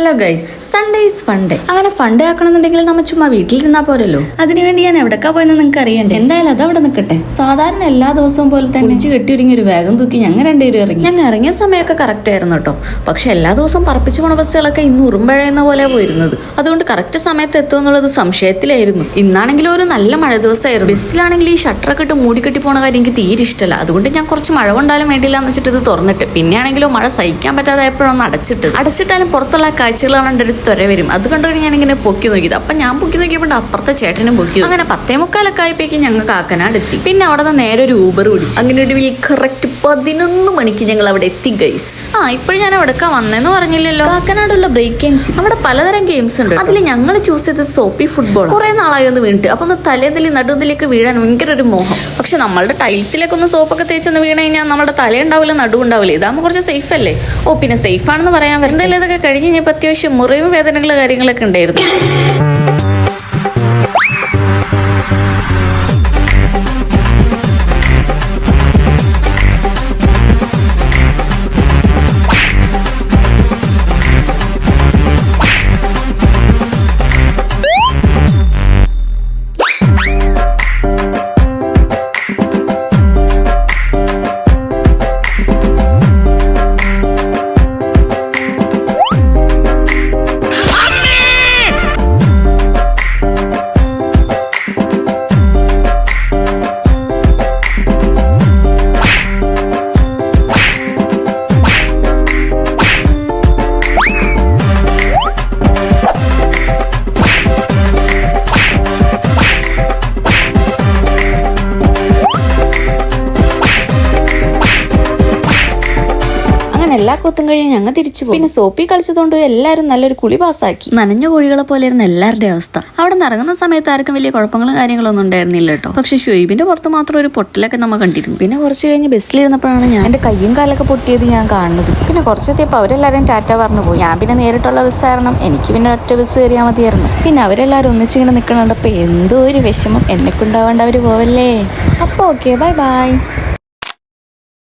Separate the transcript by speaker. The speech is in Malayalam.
Speaker 1: Hello guys Sunday is funday അങ്ങനെ ഫണ്ടേ ആക്കണമെന്നുണ്ടെങ്കിൽ നമ്മൾ ചുമ്മാ വീട്ടിൽ ഇരുന്നാ പോരല്ലോ. അതിനുവേണ്ടി ഞാൻ എവിടക്കാ പോയെന്ന് നിങ്ങൾക്ക് അറിയണ്ടേ എന്തായാലും അത് അവിടെ നിൽക്കട്ടെ. സാധാരണ എല്ലാ ദിവസവും പോലെ തന്നെ കുളിച്ച് കെട്ടിയൊരുങ്ങി ഒരു വേഗം തൂക്കി ഞങ്ങൾ രണ്ടുപേരും ഇറങ്ങി. ഞങ്ങൾ ഇറങ്ങിയ സമയമൊക്കെ കറക്റ്റ് ആയിരുന്നു കേട്ടോ. പക്ഷെ എല്ലാ ദിവസവും പറപ്പിച്ച് പോണ ബസ്സുകളൊക്കെ ഇന്ന് ഉറുമ്പഴയുന്ന പോലെ പോയിരുന്നത്. അതുകൊണ്ട് കറക്റ്റ് സമയത്ത് എത്തുമെന്നുള്ളത് സംശയത്തിലായിരുന്നു. ഇന്നാണെങ്കിലും ഒരു നല്ല മഴ ദിവസമായിരുന്നു. ബസ്സിലാണെങ്കിൽ ഈ ഷട്ടറൊക്കെ ഇട്ട് മൂടിക്കെട്ടി പോണ കാര്യം എനിക്ക് തീരെ ഇഷ്ടമല്ല. അതുകൊണ്ട് ഞാൻ കുറച്ച് മഴ കൊണ്ടാലും വേണ്ടിയില്ല എന്ന് വെച്ചിട്ട് ഇത് തുറന്നിട്ട്. പിന്നെയാണെങ്കിലും മഴ സഹിക്കാൻ പറ്റാതായപ്പോഴൊന്ന് അടച്ചിട്ട് അടച്ചിട്ടാലും പുറത്തുള്ള കാഴ്ചകൾ കാണേണ്ട ഒരു ത്വര വരും. അത് കണ്ടുകൊണ്ട് ഞാൻ ഇങ്ങനെ പൊക്കി നോക്കിയത് അപ്പൊ ഞാൻ പൊക്കി നോക്കിയപ്പോൾ അപ്പുറത്തെ ചേട്ടനും പൊക്കി അങ്ങനെ പത്തേ മുക്കാലൊക്കെ ആയപ്പോഴേക്കും ഞങ്ങൾ കാക്കനാട് എത്തി പിന്നെ അവിടെ നിന്ന് നേരെ ഒരു ഊബർ പിടിച്ചു അങ്ങനെ ഒരു കറക്റ്റ് പതിനൊന്ന് മണിക്ക് ഞങ്ങൾ അവിടെ എത്തി ഗൈസ് ആ ഇപ്പോഴും ഞാൻ അവിടെ വന്നെന്ന് പറഞ്ഞില്ലല്ലോ. കാക്കനാടുള്ള ബ്രേക്ക് ഗെയിംസ് അവിടെ പലതരം ഗെയിംസ് ഉണ്ട് അതിൽ ഞങ്ങൾ ചൂസ് ചെയ്തത് സോപ്പി ഫുട്ബോൾ കുറെ നാളായി ഒന്ന് വീണിട്ട്. അപ്പൊ ഒന്ന് തലേന്തലി നടുവിലേക്ക് വീഴാൻ ഭയങ്കര ഒരു മോഹം. പക്ഷെ നമ്മളുടെ ടൈൽസിലേക്ക് ഒന്ന് സോപ്പൊക്കെ തേച്ചൊന്ന് വീണ് കഴിഞ്ഞാൽ നമ്മുടെ തല ഉണ്ടാവില്ല നടുവുണ്ടാവില്ല. ഇതാകുമ്പോൾ കുറച്ച് സേഫ് അല്ലേ? ഓ പിന്നെ സേഫ് ആണെന്ന് പറയാൻ വരും എന്തായാലും ഇതൊക്കെ കഴിഞ്ഞ് കഴിഞ്ഞപ്പോൾ അത്യാവശ്യം മുറിവ് വേദനകൾ കാര്യങ്ങളൊക്കെ ഉണ്ടായിരുന്നു. എല്ലാ കൊത്തും കഴിഞ്ഞ് ഞങ്ങൾ തിരിച്ചു പോകും പിന്നെ സോപ്പി കളിച്ചതുകൊണ്ട് എല്ലാവരും നല്ലൊരു കുളി പാസ്സാക്കി. നനഞ്ഞ കോഴികളെ പോലെ ആയിരുന്നു എല്ലാവരുടെയും അവസ്ഥ. അവിടെ നിന്ന് ഇറങ്ങുന്ന സമയത്ത് ആർക്കും വലിയ കുഴപ്പങ്ങളും കാര്യങ്ങളൊന്നും ഉണ്ടായിരുന്നില്ല കേട്ടോ. പക്ഷെ ഷുയിബിന്റെ പുറത്ത് മാത്രം ഒരു പൊട്ടലൊക്കെ നമ്മൾ കണ്ടിരുന്നു. പിന്നെ കുറച്ച് കഴിഞ്ഞ് ബസ്സിലിരുന്നപ്പോഴാണ് ഞാൻ എന്റെ കയ്യും കാലൊക്കെ പൊട്ടിയത് ഞാൻ കാണുന്നത്. പിന്നെ കുറച്ചെത്തിയപ്പോൾ അവരെല്ലാവരും ടാറ്റ പറഞ്ഞു പോയി. ഞാൻ പിന്നെ നേരിട്ടുള്ള ബസ് കാരണം എനിക്ക് പിന്നെ ഒറ്റ ബസ് കയറിയാൽ മതിയായിരുന്നു. പിന്നെ അവരെല്ലാവരും ഒന്നിച്ചിങ്ങനെ നിൽക്കണുണ്ടപ്പോൾ എന്തോ ഒരു വിഷമം. എന്നെ കൊണ്ടാവേണ്ട അവർ പോവല്ലേ? അപ്പോൾ ഓക്കെ ബൈ ബൈ